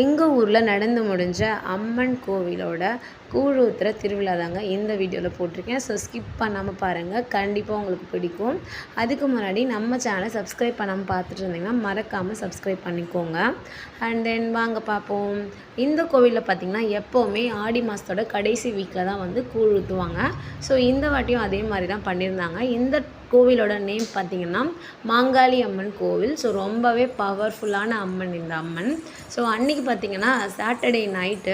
எங்கள் ஊரில் நடந்து முடிஞ்ச அம்மன் கோவிலோட கூழூத்துற திருவிழா தாங்க இந்த வீடியோவில் போட்டிருக்கேன். ஸோ ஸ்கிப் பண்ணாமல் பாருங்கள் கண்டிப்பாக உங்களுக்கு பிடிக்கும். அதுக்கு முன்னாடி நம்ம சேனலை சப்ஸ்கிரைப் பண்ணாமல் பார்த்துட்டு இருந்தீங்கன்னா மறக்காமல் சப்ஸ்கிரைப் பண்ணிக்கோங்க. அண்ட் தென் வாங்க பார்ப்போம். இந்த கோவிலில் பார்த்திங்கன்னா எப்போவுமே ஆடி மாதத்தோட கடைசி வீக்கில் தான் வந்து கூழ் ஊற்றுவாங்க ஸோ இந்த வாட்டியும் அதே மாதிரி தான் பண்ணியிருந்தாங்க. இந்த கோவிலோட நேம் பார்த்திங்கன்னா மாங்காளி அம்மன் கோவில். ஸோ ரொம்பவே பவர்ஃபுல்லான அம்மன் இந்த அம்மன். ஸோ அன்றைக்கி பார்த்திங்கன்னா சாட்டர்டே நைட்டு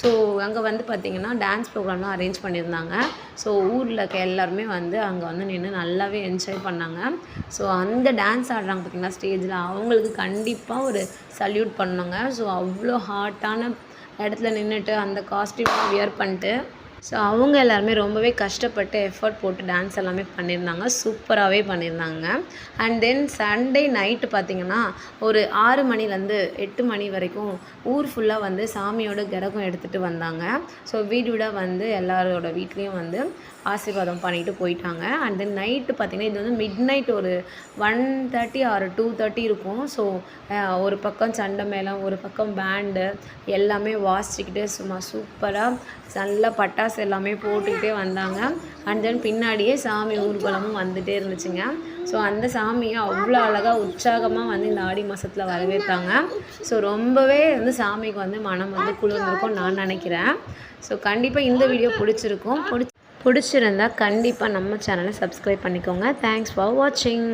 ஸோ அங்கே வந்து பார்த்திங்கன்னா டான்ஸ் ப்ரோக்ராம்லாம் அரேஞ்ச் பண்ணியிருந்தாங்க. ஸோ ஊரில் இருக்க எல்லாருமே வந்து அங்கே வந்து நின்று நல்லாவே என்ஜாய் பண்ணாங்க. ஸோ அந்த டான்ஸ் ஆடுறாங்க பார்த்திங்கன்னா ஸ்டேஜில் அவங்களுக்கு கண்டிப்பாக ஒரு சல்யூட் பண்ணாங்க ஸோ அவ்வளோ ஹாட்டான இடத்துல நின்றுட்டு அந்த காஸ்டியூம்லாம் வியர் பண்ணிட்டு ஸோ அவங்க எல்லாருமே ரொம்பவே கஷ்டப்பட்டு எஃபர்ட் போட்டு டான்ஸ் எல்லாமே பண்ணியிருந்தாங்க. சூப்பராகவே பண்ணியிருந்தாங்க. அண்ட் தென் சண்டே நைட்டு பார்த்திங்கன்னா ஒரு ஆறு மணிலேருந்து எட்டு மணி வரைக்கும் ஊர் ஃபுல்லாக வந்து சாமியோட கிரகம் எடுத்துகிட்டு வந்தாங்க. ஸோ வீடு வீடாக வந்து எல்லாரோட வீட்லேயும் வந்து ஆசீர்வாதம் பண்ணிட்டு போயிட்டாங்க. அண்ட் தென் நைட்டு பார்த்திங்கன்னா இது வந்து மிட் நைட் ஒரு one thirty or two thirty இருக்கும். ஸோ ஒரு பக்கம் சண்டை மேளம் ஒரு பக்கம் பேண்டு எல்லாமே வாசிச்சுக்கிட்டு சும்மா சூப்பராக நல்லா பட்டாசு எல்லாமே போட்டுக்கிட்டே வந்தாங்க. அண்ட் தென் பின்னாடியே சாமி ஊர்வலமும் வந்துகிட்டே இருந்துச்சுங்க. ஸோ அந்த சாமியை அவ்வளோ அழகாக உற்சாகமாக வந்து இந்த ஆடி மாதத்தில் வரவேற்றாங்க. ஸோ ரொம்பவே வந்து சாமிக்கு வந்து மனம் வந்து குளிர்ந்திருக்கும் நான் நினைக்கிறேன். ஸோ கண்டிப்பாக இந்த வீடியோ பிடிச்சிருக்கும். பிடிச்சி பிடிச்சிருந்தா கண்டிப்பாக நம்ம சேனலை சப்ஸ்கிரைப் பண்ணிக்கோங்க. தேங்க்ஸ் ஃபார் வாட்சிங்